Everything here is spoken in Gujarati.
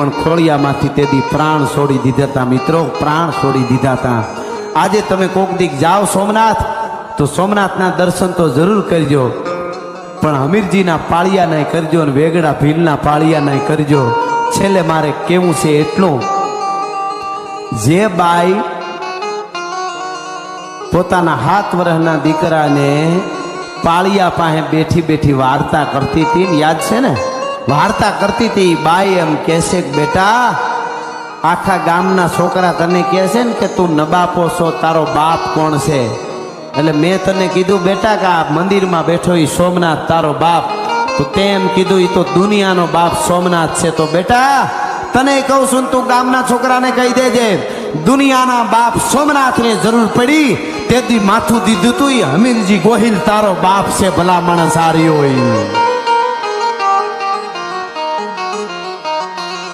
પણ ખોળિયામાંથી તેથી પ્રાણ છોડી દીધા હતા મિત્રો, પ્રાણ છોડી દીધા હતા આજે તમે કોક દીક જાઓ સોમનાથ, તો સોમનાથના દર્શન તો જરૂર કરજો. પણ હમીરજીના પાળિયાના કરજો અને વેગડા ભીલના પાળિયાના કરજો. છેલ્લે મારે કેવું છે એટલું. જે બાઈ પોતાના હાથ વર્ષના દીકરાને પાળિયા પાસે બેઠી બેઠી વાર્તા કરતી હતી યાદ છે ને? વાર્તા કરતી હતી, બાઈ, એમ કહેશે બેટા, આખા ગામના છોકરા તને કહે છે ને કે, તું નબાપો છો, તારો બાપ કોણ છે? એટલે મેં તને કીધું, બેટા, કે આ મંદિરમાં બેઠો એ સોમનાથ, તારો બાપ. તો તેમ કીધું એ તો દુનિયાનો બાપ સોમનાથ છે. તો બેટા, તને કહું છું તું ગામના છોકરાને કહી દેજે, દુનિયાના બાપ સોમનાથને જરૂર પડી, તેથી માથું દીધું તું એ હમીરજી ગોહિલ, તારો બાપ છે ભલા માણસ હારી હોય